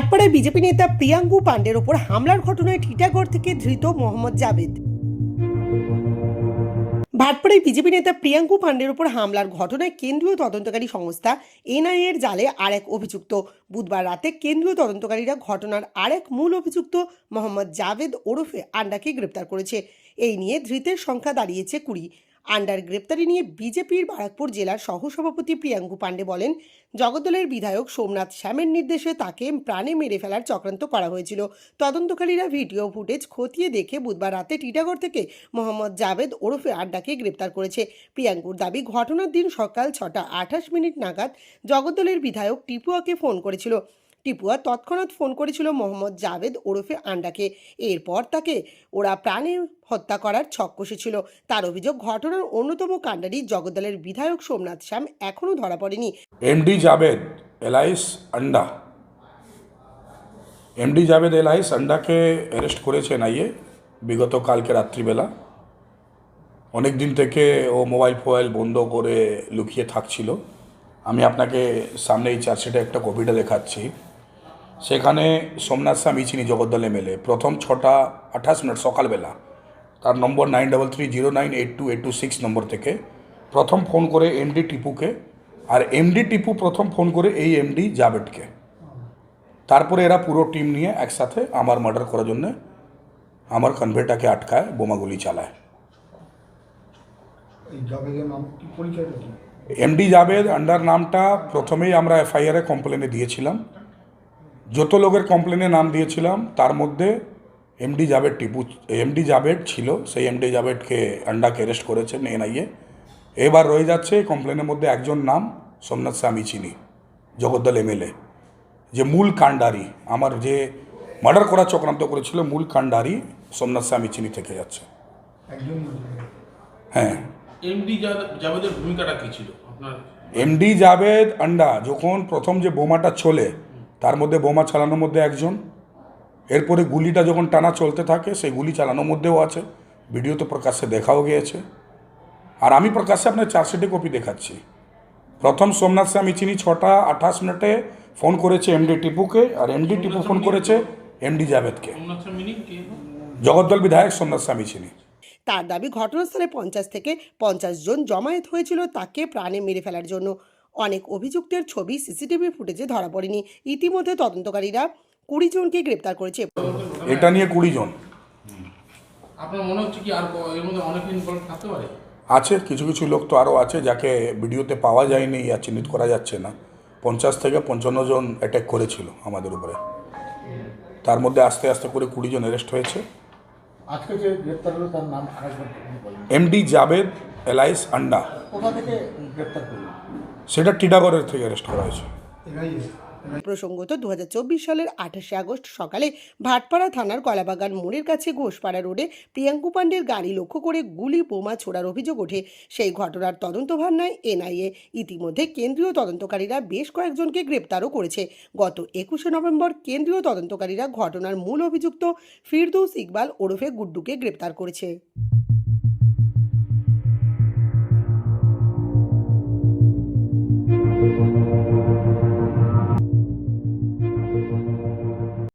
ভাটপাড়ায় BJP নেতা প্রিয়াঙ্কু পাণ্ডের ওপর হামলার ঘটনায় টিটাগড় থেকে ধৃত মোহাম্মদ জাভেদ। ভাটপাড়ায় বিজেপি নেতা প্রিয়াঙ্কু পাণ্ডের উপর হামলার ঘটনায় কেন্দ্রীয় তদন্তকারী সংস্থা এনআইএর জালে আরেক অভিযুক্ত। বুধবার রাতে কেন্দ্রীয় তদন্তকারীরা ঘটনার আরেক মূল অভিযুক্ত মোহাম্মদ জাভেদ ওরফে আন্ডাকে গ্রেপ্তার করেছে। এই নিয়ে ধৃতের সংখ্যা দাঁড়িয়েছে কুড়ি। আন্ডার গ্রেপ্তারি নিয়ে বিজেপির বারাকপুর জেলার সহসভাপতি প্রিয়াঙ্কু পাণ্ডে বলেন, জগদ্দলের বিধায়ক সোমনাথ শ্যামের নির্দেশে তাকে প্রাণে মেরে ফেলার চক্রান্ত করা হয়েছিল। তদন্তকারীরা ভিডিও ফুটেজ খতিয়ে দেখে বুধবার রাতে টিটাগড় থেকে মোহাম্মদ জাভেদ ওরফে আড্ডাকে গ্রেপ্তার করেছে। প্রিয়াঙ্কুর দাবি, ঘটনার দিন সকাল ছটা আঠাশ মিনিট নাগাদ জগদ্দলের বিধায়ক টিপুয়াকে ফোন করেছিল। টিপুয়া তৎক্ষণাৎ ফোন করেছিল মোহাম্মদ জাভেদ ওরফে আন্ডাকে। এরপর তাকে ওরা প্রাণে হত্যা করার ছক কষেছিল। তার অভিযোগ, ঘটনার অন্যতম কাণ্ডারি জগদ্দলের বিধায়ক সোমনাথ শ্যাম এখনও ধরা পড়েনি। MD Javed, alias Anda. MD Javed, alias আন্ডাকে arrest করেছে এনআইএ বিগত কালকে রাত্রিবেলা। অনেক দিন থেকে ও মোবাইল ফোবাইল বন্ধ করে লুকিয়ে থাকছিল। আমি আপনাকে সামনে এই চার্জশিটে একটা কপিটা দেখাচ্ছি। সেখানে সোমনাথ স্বামী চিনি জগদ্দল এমএলএ প্রথম ছটা আঠাশ মিনিট সকালবেলা তার number nine double three zero nine eight two eight two six number থেকে প্রথম ফোন করে এমডি টিপুকে আর এমডি টিপু প্রথম ফোন করে এই এমডি জাভেদকে তারপরে এরা পুরো টিম নিয়ে একসাথে আমার মার্ডার করার জন্য আমার কনভেটাকে আটকায় বোমাগুলি চালায়। এমডি জাভেদ আন্ডার নামটা প্রথমেই আমরা এফআইআরে কমপ্লেনে দিয়েছিলাম। যত লোকের কমপ্লেনে নাম দিয়েছিলাম তার মধ্যে এমডি জাভেদ টিপু এমডি জাভেদ ছিল সেই এমডি জাভেদকে আন্ডাকে অ্যারেস্ট করেছেন এনআইএ এবার রয়ে যাচ্ছে কমপ্লেনের মধ্যে একজন নাম সোমনাথ স্বামী চিনি জগদ্দল এমএলএ যে মূল কাণ্ডারি আমার যে মার্ডার করা চক্রান্ত করেছিল মূল কাণ্ডারি সোমনাথ স্বামী চিনি থেকে যাচ্ছে। একজন হ্যাঁ। এমডি জাভেদের ভূমিকাটা কি ছিল? আপনার এমডি জাভেদ আন্ডা যখন প্রথম যে বোমাটা চলে তার মধ্যে বোমা চালানোর মধ্যে একজন। এরপরে গুলিটা যখন টানা চলতে থাকে, সেই গুলি চালানোর মধ্যেও আছে। ভিডিও তো প্রকাশ্যে দেখাও গিয়েছে। আর আমি প্রকাশ্যে আপনার চার্জশিটে কপি দেখাচ্ছি। প্রথম সোমনাথ স্বামী চিনি, ছটা আঠাশ মিনিটে ফোন করেছে এমডি টিপুকে, আর এমডি টিপু ফোন করেছে এমডি জাভেদকে। জগদ্দল বিধায়ক সোমনাথ স্বামী চিনি। তার দাবি, ঘটনাস্থলে পঞ্চাশ থেকে পঞ্চাশ জন জমায়েত হয়েছিল, তাকে প্রাণে মেরে ফেলার জন্য। অনেক অভিযুক্তের ছবি সিসিটিভি ফুটেজে ধরা পড়েনি। ইতিমধ্যে তদন্তকারীরা কুড়ি জনকে গ্রেপ্তার করেছে। এটা নিয়ে কুড়ি জন। আপনার মনে হচ্ছে কি আর এর মধ্যে অনেক ইনভলভ থাকতে পারে? আছে কিছু কিছু লোক তো আরও আছে যাকে ভিডিওতে পাওয়া যায়নি আর চিহ্নিত করা যাচ্ছে না। পঞ্চাশ থেকে পঞ্চান্ন জন অ্যাটাক করেছিল আমাদের উপরে। তার মধ্যে আস্তে আস্তে করে কুড়ি জন অ্যারেস্ট হয়েছে। আজকে যে গ্রেপ্তার হলো তার নাম আরেকবার আপনি বলেন এমডি জাভেদ এলাইস আন্ডা কোথা থেকে গ্রেপ্তার সেটা টিডাগড়ের থেকে অ্যারেস্ট করা হয়েছে। প্রসঙ্গত দু হাজার চব্বিশ সালের আঠাশে আগস্ট সকালে ভাটপাড়া থানার কলাবাগান মোড়ের কাছে ঘোষপাড়া রোডে প্রিয়াঙ্কু পাণ্ডের গাড়ি লক্ষ্য করে গুলি বোমা ছোড়ার অভিযোগ ওঠে। সেই ঘটনার তদন্তভার নয় এনআইএ ইতিমধ্যে কেন্দ্রীয় তদন্তকারীরা বেশ কয়েকজনকে গ্রেপ্তারও করেছে। গত একুশে নভেম্বর কেন্দ্রীয় তদন্তকারীরা ঘটনার মূল অভিযুক্ত ফিরদৌস ইকবাল ওরফে গুড্ডুকে গ্রেপ্তার করেছে।